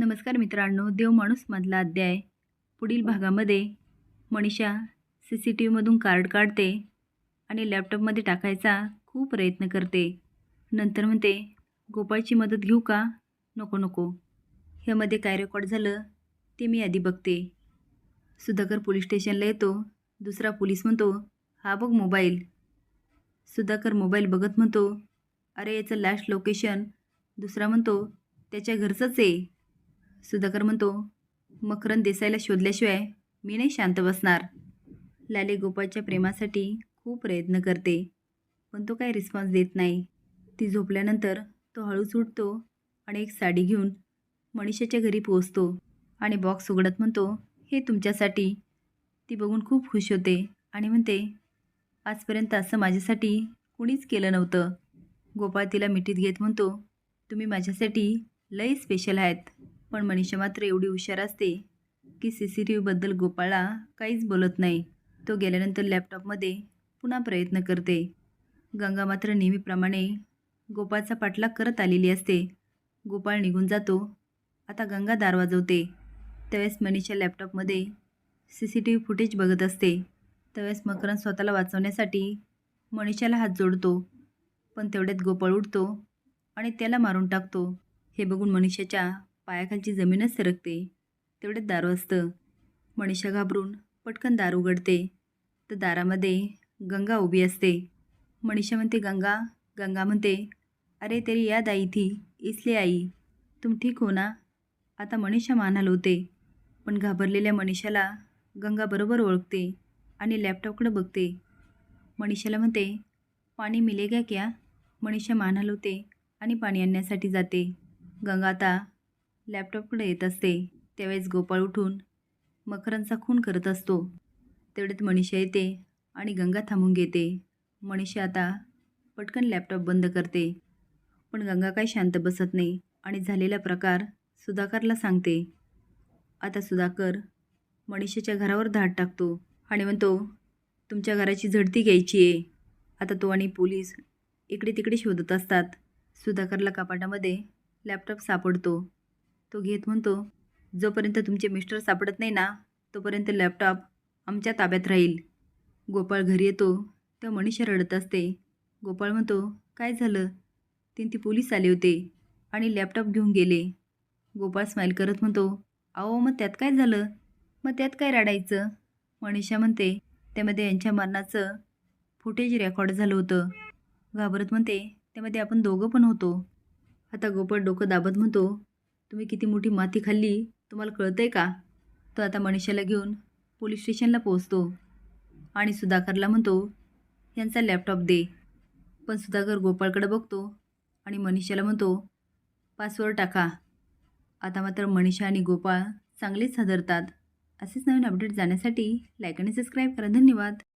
नमस्कार मित्रांनो देव माणूसमधला अध्याय. पुढील भागामध्ये मनीषा सी सी टी व्हीमधून कार्ड काढते आणि लॅपटॉपमध्ये टाकायचा खूप प्रयत्न करते. नंतर म्हणते गोपाळची मदत घेऊ का? नको नको. ह्यामध्ये काय रेकॉर्ड झालं ते मी आधी बघते. सुधाकर पोलीस स्टेशनला येतो. दुसरा पोलीस म्हणतो हा बघ मोबाईल. सुधाकर मोबाईल बघत म्हणतो अरे याचं लास्ट लोकेशन. दुसरा म्हणतो त्याच्या घरचंच आहे. सुधाकर म्हणतो मकरंद देसाईला शोधल्याशिवाय मी नाही शांत बसणार. लाले गोपाळच्या प्रेमासाठी खूप प्रयत्न करते पण तो काही रिस्पॉन्स देत नाही. ती झोपल्यानंतर तो हळूच उठतो आणि एक साडी घेऊन मनीषाच्या घरी पोहोचतो आणि बॉक्स उघडत म्हणतो हे तुमच्यासाठी. ती बघून खूप खुश होते आणि म्हणते आजपर्यंत असं माझ्यासाठी कुणीच केलं नव्हतं. गोपाळ तिला मिठीत घेत म्हणतो तुम्ही माझ्यासाठी लई स्पेशल आहेत. पण मनीषा मात्र एवढी हुशार असते की सी सी टी व्हीबद्दल गोपाळला काहीच बोलत नाही. तो गेल्यानंतर लॅपटॉपमध्ये पुन्हा प्रयत्न करते. गंगा मात्र नेहमीप्रमाणे गोपाळचा पाठलाग करत आलेली असते. गोपाळ निघून जातो. आता गंगा दार वाजवते. त्यावेळेस मनीषा लॅपटॉपमध्ये C C T V footage बघत असते. त्यावेळेस मकरंद स्वतःला वाचवण्यासाठी मनीषाला हात जोडतो. पण तेवढ्यात गोपाळ उठतो आणि त्याला मारून टाकतो. हे बघून मनीषाच्या पायाखालची जमीनच सरकते. तेवढ्यात दारू असतं. मनीषा घाबरून पटकन दार उघडते. तर दारामध्ये गंगा उभी असते. मनीषा म्हणते गंगा गंगा म्हणते अरे तेरी याद आई थी इसले आई. तुम ठीक हो ना? आता मनीषा मान हलवते. पण घाबरलेल्या मनीषाला गंगा बरोबर ओळखते आणि लॅपटॉपकडे बघते. मनीषाला म्हणते पाणी मिलेगा क्या? मनीषा मान हलवते आणि पाणी आणण्यासाठी जाते. गंगा आता लॅपटॉपकडे येत असते? त्यावेळेस गोपाळ उठून मखरांचा खून करत असतो. तेवढ्यात मनीषा येते आणि गंगा थांबून घेते. मनीषा आता पटकन लॅपटॉप बंद करते. पण गंगा काही शांत बसत नाही आणि झालेला प्रकार सुधाकरला सांगते. आता सुधाकर मनीषाच्या घरावर धाड टाकतो आणि म्हणतो तुमच्या घराची झडती घ्यायची आहे. आता तो आणि पोलीस इकडे तिकडे शोधत असतात. सुधाकरला कपाटामध्ये लॅपटॉप सापडतो. तो घेत म्हणतो जोपर्यंत तुमचे मिस्टर सापडत नाही ना तोपर्यंत लॅपटॉप आमच्या ताब्यात राहील. गोपाळ घरी येतो तेव्हा मनीषा रडत असते. गोपाळ म्हणतो काय झालं? तीन ती पोलीस आले होते आणि लॅपटॉप घेऊन गेले. गोपाळ स्माईल करत म्हणतो अहो मग त्यात काय झालं? मग त्यात काय रडायचं? मनीषा म्हणते त्यामध्ये यांच्या मरणाचं फुटेज रेकॉर्ड झालं होतं. घाबरत म्हणते त्यामध्ये आपण दोघं पण होतो. आता गोपाळ डोकं दाबत म्हणतो तुम्ही किती मोठी माती खाल्ली तुम्हाला कळतंय का? तो आता मनीषाला घेऊन पोलीस स्टेशनला पोहोचतो. आणि सुधाकरला म्हणतो यांचा लॅपटॉप दे. पण सुधाकर गोपाळकडे बघतो आणि मनीषाला म्हणतो पासवर्ड टाका. आता मात्र मनीषा आणि गोपाळ चांगलेच हादरतात. असेच नवीन अपडेट जाण्यासाठी लाईक आणि सबस्क्राईब करा. धन्यवाद.